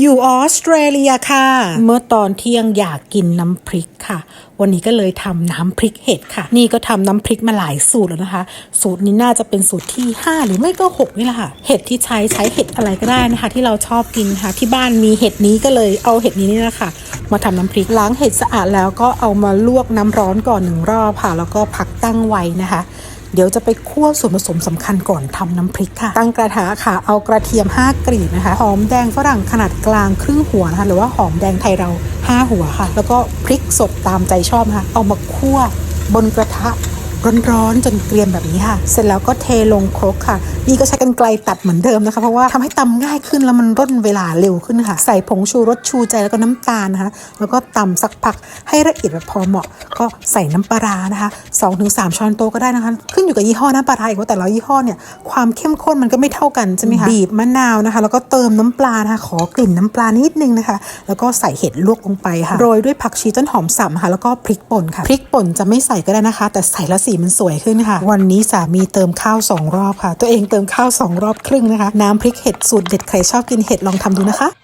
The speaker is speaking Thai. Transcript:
อยู่ออสเตรเลียค่ะ เมื่อตอนเที่ยงอยากกินน้ำพริกค่ะ วันนี้ก็เลยทำน้ำพริกเห็ดค่ะ นี่ก็ทำน้ำพริกมาหลายสูตรแล้วนะคะ สูตรนี้น่าจะเป็นสูตรที่ 5 หรือไม่ก็ 6 นี่แหละค่ะ เห็ดที่ใช้ใช้เห็ดอะไรก็ได้นะคะ ที่เราชอบกินค่ะ ที่บ้านมีเห็ดนี้ก็เลยเอาเห็ดนี้นี่แหละค่ะ มาทำน้ำพริกล้างเห็ดสะอาดแล้วก็เอามาลวกน้ำร้อนก่อนหนึ่งรอบค่ะ แล้วก็พักตั้งไว้นะคะ เดี๋ยวจะไปคั่วส่วนผสมสำคัญก่อนทำน้ำพริกค่ะ ตั้งกระทะค่ะ เอากระเทียม 5กรีบนะคะ หอมแดงฝรั่งขนาดกลางครึ่งหัวนะคะ หรือว่าหอมแดงไทยเรา 5 หัวค่ะ แล้วก็พริกสดตามใจชอบนะคะ เอามาคั่วบนกระทะ ร้อนๆจนเกรียมแบบนี้ค่ะ เสร็จแล้วก็เทลงครกค่ะ นี่ก็ใช้กันไกลตัดเหมือนเดิมนะคะ เพราะว่าทำให้ตำง่ายขึ้นแล้วมันร่นเวลาเร็วขึ้นค่ะ ใส่ผงชูรสชูใจแล้วก็น้ำตาลนะคะ แล้วก็ตำสักพักให้ละเอียดแบบพอเหมาะ ก็ใส่น้ำปลาร้านะคะ2-3 ช้อนโต๊ะก็ได้นะคะ ขึ้นอยู่กับยี่ห้อน้ำปลาร้าอีกว่าแต่ละยี่ห้อเนี่ยความเข้มข้นมันก็ไม่เท่ากันใช่ไหมคะบีบมะนาวนะคะ แล้วก็เติมน้ำปลานะคะขอกลิ่นน้ำปลานิดนึงนะคะ แล้วก็ใส่เห็ดลวกลงไปค่ะโรยด้วยผักชีต้นหอมสับค่ะแล้วก็พริกป่นค่ะพริกป่นจะไม่ใส่ก็ได้นะคะ แต่ใส่แล้วสีมันสวยขึ้นค่ะ วันนี้สามีเติมข้าวสองรอบค่ะ ตัวเองเติมข้าวสองรอบครึ่งนะคะ น้ำพริกเห็ดสูตรเด็ดใครชอบกินเห็ดลองทำดูนะคะ